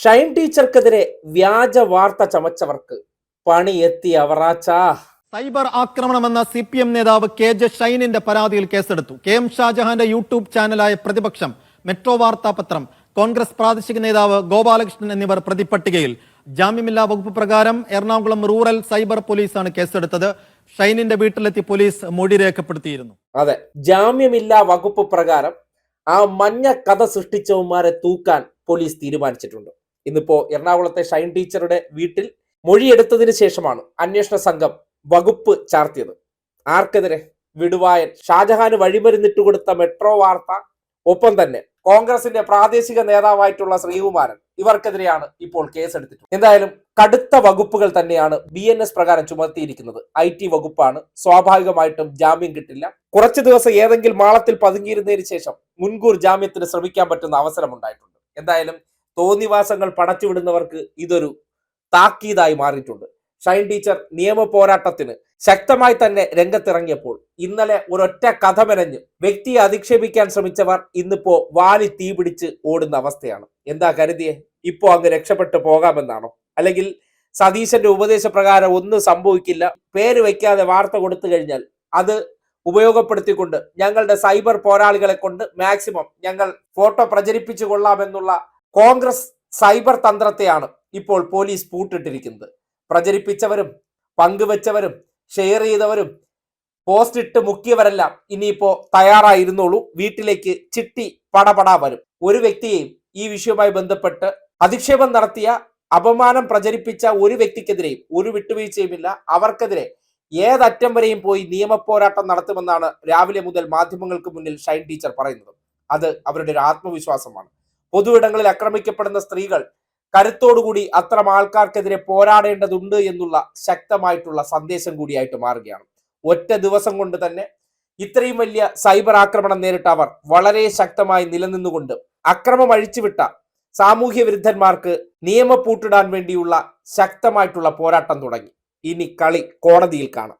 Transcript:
ഷൈൻ ടീച്ചർക്കെതിരെ വ്യാജ വാർത്ത ചമച്ചവർക്ക് പണി എത്തി അവറാച്ചാ സൈബർ ആക്രമണമെന്ന സി പി എം നേതാവ് കെ ജെ ഷൈനിന്റെ പരാതിയിൽ കേസെടുത്തു. കെ എം ഷാജഹാന്റെ യൂട്യൂബ് ചാനലായ പ്രതിപക്ഷം മെട്രോ വാർത്താ പത്രം കോൺഗ്രസ് പ്രാദേശിക നേതാവ് ഗോപാലകൃഷ്ണൻ എന്നിവർ പ്രതിപട്ടികയിൽ ജാമ്യമില്ലാ വകുപ്പ് പ്രകാരം എറണാകുളം റൂറൽ സൈബർ പോലീസാണ് കേസെടുത്തത്. ഷൈനിന്റെ വീട്ടിലെത്തി പോലീസ് മൊഴി രേഖപ്പെടുത്തിയിരുന്നു. അതെ ജാമ്യമില്ലാ വകുപ്പ് പ്രകാരം ആ മഞ്ഞ കഥ സൃഷ്ടിച്ചവന്മാരെ തൂക്കാൻ പോലീസ് തീരുമാനിച്ചിട്ടുണ്ട്. ഇന്നിപ്പോ എറണാകുളത്തെ ഷൈൻ ടീച്ചറുടെ വീട്ടിൽ മൊഴിയെടുത്തതിന് ശേഷമാണ് അന്വേഷണ സംഘം വകുപ്പ് ചാർത്തിയത്. ആർക്കെതിരെ വിടുവായൻ ഷാജഹാന് വഴിമരുന്നിട്ട് കൊടുത്ത മെട്രോ വാർത്ത ഒപ്പം തന്നെ കോൺഗ്രസിന്റെ പ്രാദേശിക നേതാവായിട്ടുള്ള ശ്രീകുമാരൻ ഇവർക്കെതിരെയാണ് ഇപ്പോൾ കേസെടുത്തിട്ടുള്ളത് എന്തായാലും കടുത്ത വകുപ്പുകൾ തന്നെയാണ് ബി എൻ എസ് പ്രകാരം ചുമത്തിയിരിക്കുന്നത്. ഐ ടി വകുപ്പാണ്. സ്വാഭാവികമായിട്ടും ജാമ്യം കിട്ടില്ല. കുറച്ചു ദിവസം ഏതെങ്കിലും മാളത്തിൽ പതുങ്ങിയിരുന്നതിന് ശേഷം മുൻകൂർ ജാമ്യത്തിന് ശ്രമിക്കാൻ പറ്റുന്ന അവസരമുണ്ടായിട്ടുണ്ട്. എന്തായാലും തോന്നിവാസങ്ങൾ പടച്ചുവിടുന്നവർക്ക് ഇതൊരു താക്കീതായി മാറിയിട്ടുണ്ട്. ഷൈൻ ടീച്ചർ നിയമ പോരാട്ടത്തിന് ശക്തമായി തന്നെ രംഗത്തിറങ്ങിയപ്പോൾ ഇന്നലെ ഒരൊറ്റ കഥ മെനഞ്ഞ് വ്യക്തിയെ അധിക്ഷേപിക്കാൻ ശ്രമിച്ചവർ ഇന്നിപ്പോ വാലി തീ പിടിച്ച് ഓടുന്ന അവസ്ഥയാണ്. എന്താ കരുതിയെ? ഇപ്പോ അങ്ങ് രക്ഷപ്പെട്ടു പോകാമെന്നാണോ? അല്ലെങ്കിൽ സതീശന്റെ ഉപദേശപ്രകാരം ഒന്നും സംഭവിക്കില്ല. പേര് വയ്ക്കാതെ വാർത്ത കൊടുത്തു കഴിഞ്ഞാൽ അത് ഉപയോഗപ്പെടുത്തിക്കൊണ്ട് ഞങ്ങളുടെ സൈബർ പോരാളികളെ കൊണ്ട് മാക്സിമം ഞങ്ങൾ ഫോട്ടോ പ്രചരിപ്പിച്ചു കൊള്ളാമെന്നുള്ള കോൺഗ്രസ് സൈബർ തന്ത്രത്തെയാണ് ഇപ്പോൾ പോലീസ് പൂട്ടിട്ടിരിക്കുന്നത്. പ്രചരിപ്പിച്ചവരും പങ്കുവച്ചവരും ഷെയർ ചെയ്തവരും പോസ്റ്റ് ഇട്ട് മുക്കിയവരെല്ലാം ഇനിയിപ്പോ തയ്യാറായിരുന്നുള്ളൂ. വീട്ടിലേക്ക് ചിട്ടി പടപടാ വരും. ഒരു വ്യക്തിയെയും ഈ വിഷയവുമായി ബന്ധപ്പെട്ട് അധിക്ഷേപം നടത്തിയ അപമാനം പ്രചരിപ്പിച്ച ഒരു വ്യക്തിക്കെതിരെയും ഒരു വിട്ടുവീഴ്ചയുമില്ല. അവർക്കെതിരെ ഏതറ്റം വരെയും പോയി നിയമപോരാട്ടം നടത്തുമെന്നാണ് രാവിലെ മുതൽ മാധ്യമങ്ങൾക്ക് മുന്നിൽ ഷൈൻ ടീച്ചർ പറയുന്നത്. അത് അവരുടെ ഒരു ആത്മവിശ്വാസമാണ്. പൊതുവിടങ്ങളിൽ ആക്രമിക്കപ്പെടുന്ന സ്ത്രീകൾ കരുത്തോടുകൂടി അത്തരം ആൾക്കാർക്കെതിരെ പോരാടേണ്ടതുണ്ട് എന്നുള്ള ശക്തമായിട്ടുള്ള സന്ദേശം കൂടിയായിട്ട് മാറുകയാണ്. ഒറ്റ ദിവസം കൊണ്ട് തന്നെ ഇത്രയും വലിയ സൈബർ ആക്രമണം നേരിട്ട അവർ വളരെ ശക്തമായി നിലനിന്നുകൊണ്ട് അക്രമം അഴിച്ചുവിട്ട സാമൂഹ്യ വിരുദ്ധന്മാർക്ക് നിയമപൂട്ടിടാൻ വേണ്ടിയുള്ള ശക്തമായിട്ടുള്ള പോരാട്ടം തുടങ്ങി. ഇനി കളി കോടതിയിൽ കാണാം.